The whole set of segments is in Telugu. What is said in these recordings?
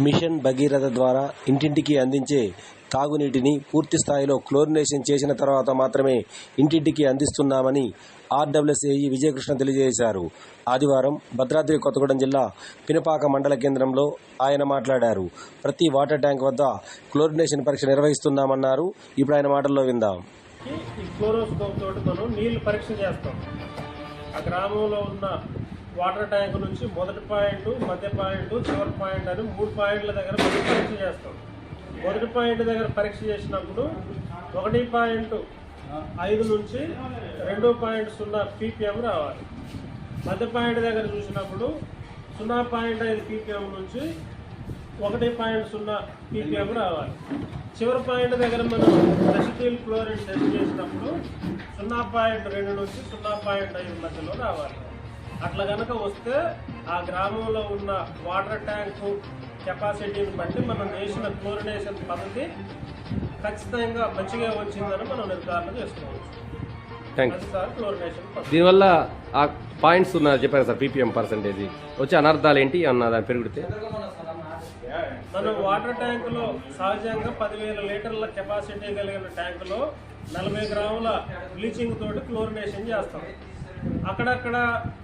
మిషన్ భగీరథ ద్వారా ఇంటింటికి అందించే తాగునీటిని పూర్తి స్థాయిలో క్లోరినేషన్ చేసిన తర్వాత మాత్రమే ఇంటింటికి అందిస్తున్నామని ఆర్డబ్ల్యూసీఐ విజయకృష్ణ తెలియజేశారు. ఆదివారం భద్రాద్రి కొత్తగూడెం జిల్లా పినపాక మండల కేంద్రంలో ఆయన మాట్లాడారు. ప్రతి వాటర్ ట్యాంక్ వద్ద క్లోరినేషన్ పరీక్ష నిర్వహిస్తున్నామన్నారు. ఇప్పుడు ఆయన మాటల్లో విందాం. ఈ క్లోరోస్కోప్ తోటి మనం నీళ్ళు పరీక్ష చేస్తాం. ఆ గ్రామంలో ఉన్న వాటర్ ట్యాంక్ నుంచి మొదటి పాయింట్ మధ్య పాయింట్ చివరి పాయింట్ అని మూడు పాయింట్ల దగ్గర పరీక్ష చేస్తాం. మొదటి పాయింట్ దగ్గర పరీక్ష చేసినప్పుడు ఒకటి పాయింట్ ఐదు నుంచి రెండు పాయింట్ సున్నా పీపీఎం రావాలి. మధ్య పాయింట్ దగ్గర చూసినప్పుడు సున్నా పాయింట్ ఐదు పీపీఎం నుంచి ఒకటి పాయింట్ సున్నా పీపీఎం రావాలి. చివరి పాయింట్ దగ్గర మనం రెసిడ్యూల్ క్లోరిన్ టెస్ట్ చేసినప్పుడు సున్నా పాయింట్ రెండు నుంచి సున్నా పాయింట్ ఐదు మధ్యలో రావాలి. అట్లా కనుక వస్తే ఆ గ్రామంలో ఉన్న వాటర్ ట్యాంకు కెపాసిటీని బట్టి మనం చేసిన క్లోరినేషన్ పద్ధతి ఖచ్చితంగా మంచిగా వచ్చిందని మనం నిర్ధారణ చేసుకోవచ్చు. దీనివల్ల ఆ పాయింట్స్ ఉన్నారు చెప్పారు సార్ పీపీఎం పర్సంటేజ్ వచ్చే అనర్థాలు ఏంటి అన్న దాన్ని పెరిగితే? మనం వాటర్ ట్యాంకులో సహజంగా పదివేల లీటర్ల కెపాసిటీ కలిగిన ట్యాంకులో నలభై గ్రాముల బ్లీచింగ్ తోటి క్లోరినేషన్ చేస్తాం. అక్కడక్కడ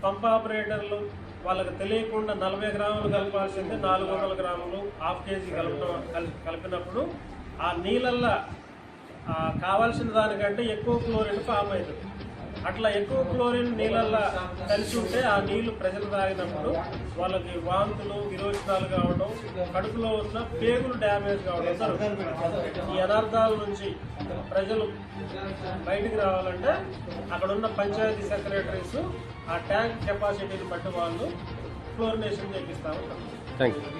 పంప్ ఆపరేటర్లు వాళ్ళకి తెలియకుండా నలభై గ్రాములు కలపాల్సింది నాలుగు వందల గ్రాములు హాఫ్ కేజీ కలపడం కలిపినప్పుడు ఆ నీళ్ళల్లో కావాల్సిన దానికంటే ఎక్కువ క్లోరిన్ ఫామ్ అవుతుంది అట్లా ఎక్కువ క్లోరిన్ నీళ్ళల్లో కలిసి ఉంటే ఆ నీళ్ళు ప్రజలు తాగినప్పుడు వాళ్ళకి వాంతులు విరోచనాలు కావడం కడుపులో ఉన్న పేగులు డ్యామేజ్ కావడం జరుగుతుంది. ఈ యథార్థాల నుంచి ప్రజలు బయటికి రావాలంటే అక్కడ ఉన్న పంచాయతీ సెక్రటరీస్ ఆ ట్యాంక్ కెపాసిటీని బట్టి వాళ్ళు క్లోరినేషన్ చేపిస్తాము. Thank you